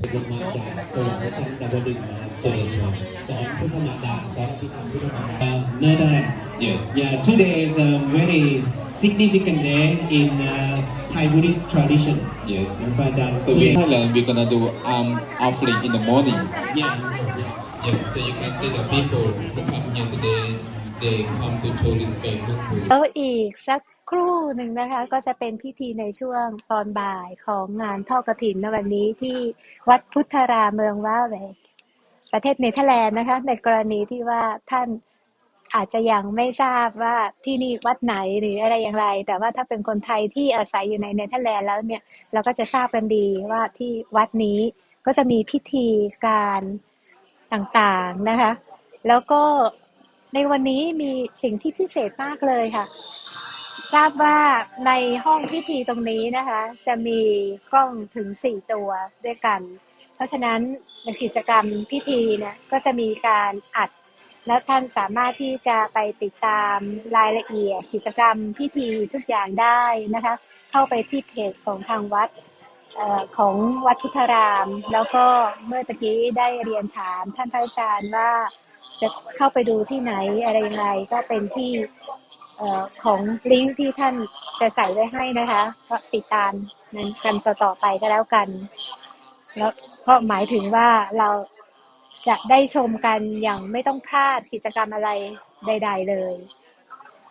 เป็นลงมาจากสวรรค์ชั้นดาวดึงส์นะครับเจริญพรสอนพุทธมารดาสอนที่ทำพุทธมารดาเนเธอร์แลนด์ Yes. Yeah, today is a very significant day in uh, Thai Buddhist tradition. Yes. นะพระอาจารย์ So in Thailand, we're gonna do arm offering in the morning. yes, Yes. So you can see the people who come here today. They come to tourist fair Lukpu. แล้วอีกสัก ครู่หนึ่งนะคะ ก็จะเป็นพิธีในช่วงตอนบ่ายของงานทอดกฐินในวันนี้ที่วัดพุทธารามเมืองว่าแวกประเทศเนเธอร์แลนด์นะคะ ในกรณีที่ว่าท่านอาจจะยังไม่ทราบว่าที่นี่วัดไหนหรืออะไรอย่างไร แต่ว่าถ้าเป็นคนไทยที่อาศัยอยู่ในเนเธอร์แลนด์แล้วเนี่ยเราก็จะทราบกันดีว่าที่วัดนี้ก็จะมีพิธีการต่างๆนะคะ แล้วก็ในวันนี้มีสิ่งที่พิเศษมากเลยค่ะ ทราบว่าในห้องพิธีตรงนี้นะคะ จะมีกล้องถึง4ตัวด้วยกัน เพราะฉะนั้นในกิจกรรมพิธีนี่ยก็จะมีการอัด และท่านสามารถที่จะไปติดตามรายละเอียด กิจกรรมพิธีทุกอย่างได้นะคะ เข้าไปที่เพจของทางวัดออของวัดพุทธาราม แล้วก็เมื่อตะกี้ได้เรียนถามท่านพระอาจารย์ว่าจะเข้าไปดูที่ไหนอะไรยังไงก็เป็นที่ ของลิงก์ที่ท่านจะใส่ไว้ให้นะคะก็ติดตามนั้นกันต่อๆไปก็แล้วกัน แล้วก็หมายถึงว่าเราจะได้ชมกันอย่างไม่ต้องพลาดกิจกรรมอะไรใด ๆ เลย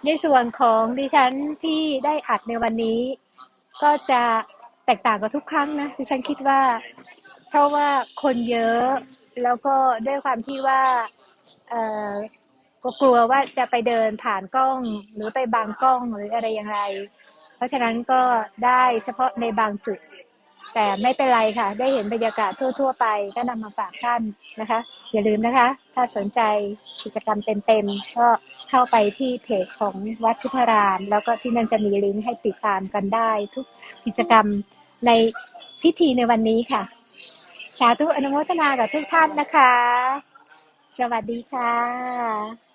ในส่วนของดิฉันที่ได้อัดในวันนี้ ก็จะแตกต่างกับทุกครั้งนะดิฉันคิดว่า เพราะว่าคนเยอะแล้วก็ด้วยความที่ว่า ก็กลัวว่าจะไปเดินผ่านกล้องหรือไปบางกล้องหรืออะไรอย่างไร เพราะฉะนั้นก็ได้เฉพาะในบางจุด แต่ไม่เป็นไรค่ะ ได้เห็นบรรยากาศทั่ว ๆ ไปก็นำมาฝากท่านนะคะ อย่าลืมนะคะ ถ้าสนใจกิจกรรมเต็มๆก็เข้าไปที่เพจของวัดพุทธาราม แล้วก็ที่นั่นจะมีลิงก์ให้ติดตามกันได้ ทุกกิจกรรมในพิธีในวันนี้ค่ะ สาธุอนุโมทนากับทุกท่านนะคะ สวัสดีค่ะ